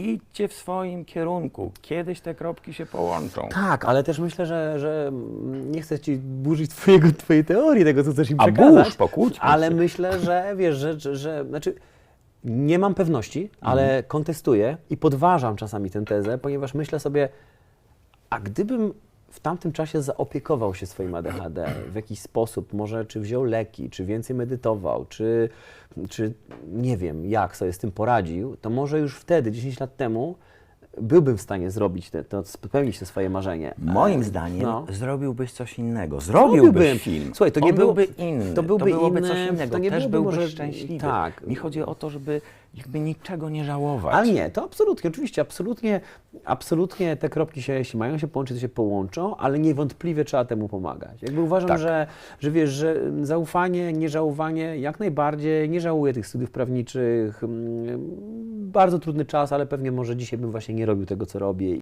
Idźcie w swoim kierunku. Kiedyś te kropki się połączą. Tak, ale też myślę, że, że nie chcę ci burzyć twojego, twojej teorii, tego, co chcesz im A przekazać. burz, pokłóćmy Ale się. myślę, że wiesz, że, że, że znaczy nie mam pewności, Mhm. ale kontestuję i podważam czasami tę tezę, ponieważ myślę sobie, a gdybym w tamtym czasie zaopiekował się swoim ADHD w jakiś sposób, może czy wziął leki, czy więcej medytował, czy, czy nie wiem, jak sobie z tym poradził, to może już wtedy, 10 lat temu, byłbym w stanie zrobić, te, to, spełnić to swoje marzenie. Moim E, zdaniem no. zrobiłbyś coś innego. Zrobiłbyś film. Słuchaj, to nie On było- byłby inny. to byłby byłoby inny, coś innego. to nie Też byłbyś może- szczęśliwy. tak. Mi chodzi o to, żeby jakby niczego nie żałować. Ale nie, to absolutnie, oczywiście, absolutnie, absolutnie te kropki się, jeśli mają się połączyć, to się połączą, ale niewątpliwie trzeba temu pomagać. Jakby uważam, Tak. że, że wiesz, że zaufanie, nieżałowanie, jak najbardziej, nie żałuję tych studiów prawniczych, mm, bardzo trudny czas, ale pewnie może dzisiaj bym właśnie nie robił tego, co robię